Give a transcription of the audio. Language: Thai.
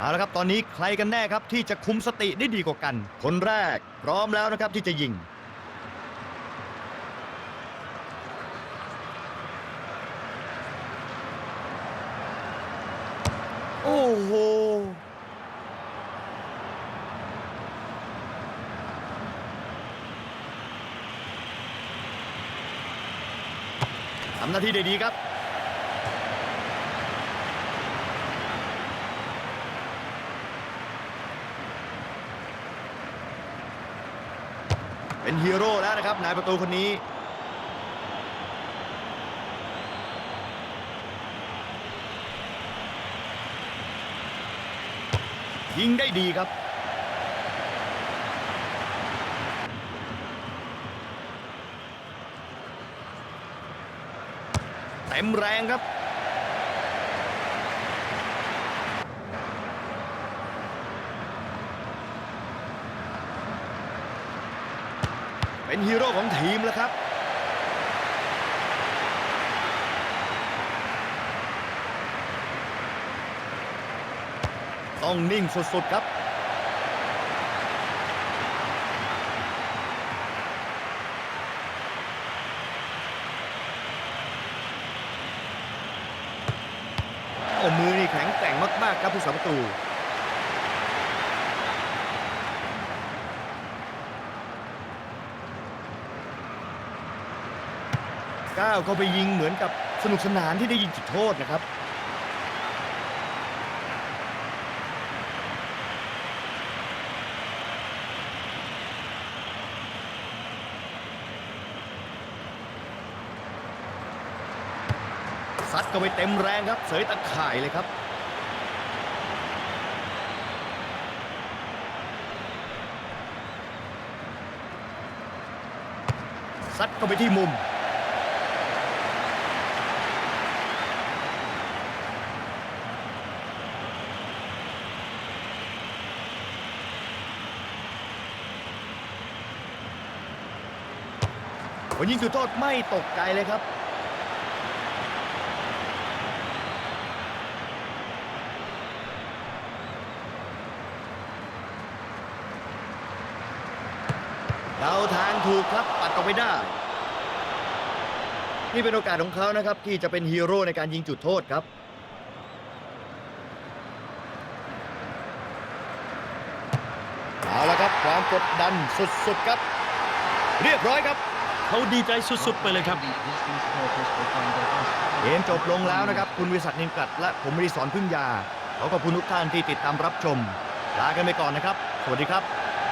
เอาละครับตอนนี้ใครกันแน่ครับที่จะคุมสติได้ดีกว่ากัน คนแรกพร้อมแล้วนะครับที่จะยิง โอ้โหทำหน้าที่ได้ดีครับ เป็นฮีโร่แล้วนะครับนายประตูคนนี้ ยิงได้ดีครับเต็มแรงครับ เป็นฮีโร่ของทีมแล้วครับ ต้องนิ่งสุดๆครับโอ้มือนี่แข็งแกร่งมากๆครับผู้สาประตู ก้าวเข้าไปยิงเหมือนกับสนุกสนานที่ได้ยิงจุดโทษนะครับ ซัดเข้าไปเต็มแรงครับ เสยตะข่ายเลยครับซัดเข้าไปที่มุม คนยิงจุดโทษไม่ตกใจเลยครับเดาทางถูกครับปัดออกไปได้ นี่เป็นโอกาสของเขานะครับ ที่จะเป็นฮีโร่ในการยิงจุดโทษครับ เอาละครับความกดดันสุดๆครับ เรียบร้อยครับ เขาดีใจสุดๆไปเลยครับ เกมจบลงแล้วนะครับ คุณวิศักดินินกัดและผมริสอนพึ่งยาขอขอบคุณทุกท่านที่ติดตามรับชม ลากันไปก่อนนะครับ สวัสดีครับ